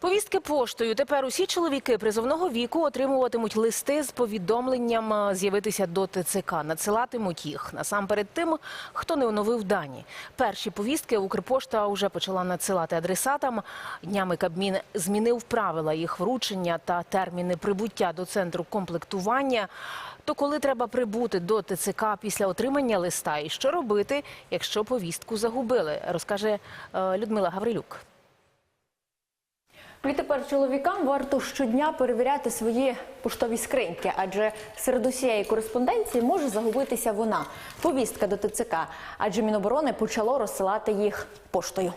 Повістки поштою. Тепер усі чоловіки призовного віку отримуватимуть листи з повідомленням е, з'явитися до ТЦК. Надсилатимуть їх насамперед тим, хто не оновив дані. Перші повістки Укрпошта вже почала надсилати адресатам. Днями Кабмін змінив правила їх вручення та терміни прибуття до центру комплектування. То коли треба прибути до ТЦК після отримання листа, і що робити, якщо повістку загубили, розкаже е, Людмила Гаврилюк. Відтепер чоловікам варто щодня перевіряти свої поштові скриньки, адже серед усієї кореспонденції може загубитися вона повістка до ТЦК, адже Міноборони почало розсилати їх поштою.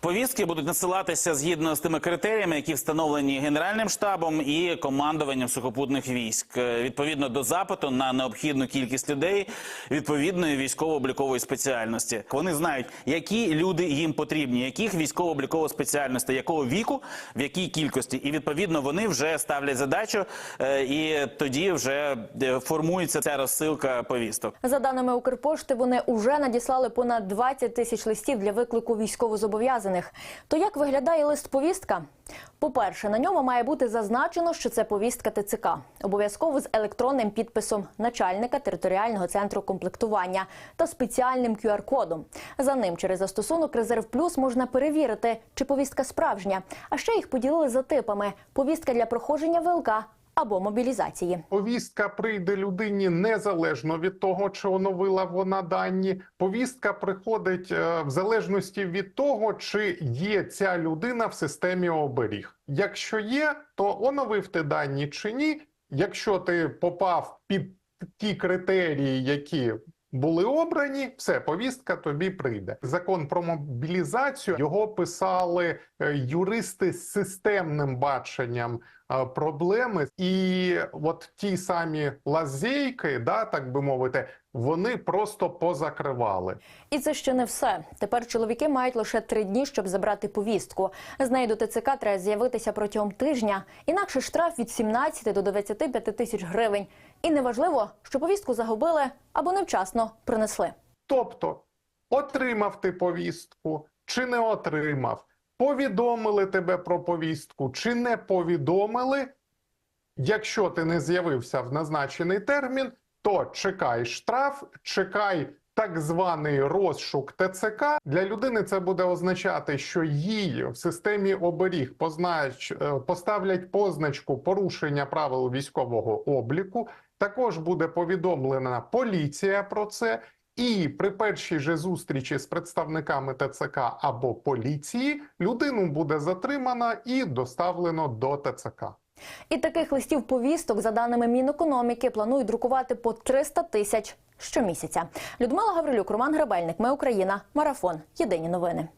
Повістки будуть насилатися згідно з тими критеріями, які встановлені Генеральним штабом і командуванням сухопутних військ, Е, відповідно до запиту на необхідну кількість людей відповідної військово-облікової спеціальності. Вони знають, які люди їм потрібні, яких військово-облікових спеціальностей, якого віку, в якій кількості, і відповідно вони вже ставлять задачу, е, і тоді вже е, формується ця розсилка повісток. За даними Укрпошти, вони уже надіслали понад 20 тисяч листів для виклику військовозобов'язаних. То як виглядає лист повістка? По-перше, на ньому має бути зазначено, що це повістка ТЦК, обов'язково з електронним підписом начальника територіального центру комплектування та спеціальним QR-кодом. За ним через застосунок Резерв Плюс можна перевірити, чи повістка справжня. А ще їх поділили за типами: повістка для проходження ВЛК або мобілізації. Повістка прийде людині незалежно від того, чи оновила вона дані. Повістка приходить е, в залежності від того, чи є ця людина в системі оберіг. Якщо є, то оновив ти дані чи ні. Якщо ти попав під ті критерії, які були обрані, все, повістка тобі прийде. Закон про мобілізацію його писали е, юристи з системним баченням проблеми, і от ті самі лазейки, да, так би мовити, вони просто позакривали. І це ще не все. Тепер чоловіки мають лише три дні, щоб забрати повістку. З нею до ТЦК треба з'явитися протягом тижня. Інакше штраф від 17 до 25 тисяч гривень. І неважливо, що повістку загубили або невчасно принесли. Тобто, отримав ти повістку чи не отримав, повідомили тебе про повістку чи не повідомили. Якщо ти не з'явився в назначений термін, то чекай штраф, чекай так званий розшук ТЦК. Для людини це буде означати, що їй в системі оберіг познач... е, поставлять позначку порушення правил військового обліку. Також буде повідомлена поліція про це. І при першій же зустрічі з представниками ТЦК або поліції людину буде затримано і доставлено до ТЦК. І таких листів повісток, за даними Мінекономіки, планують друкувати по 300 тисяч щомісяця. Людмила Гаврилюк, Роман Гребельник. Ми Україна. Марафон. Єдині новини.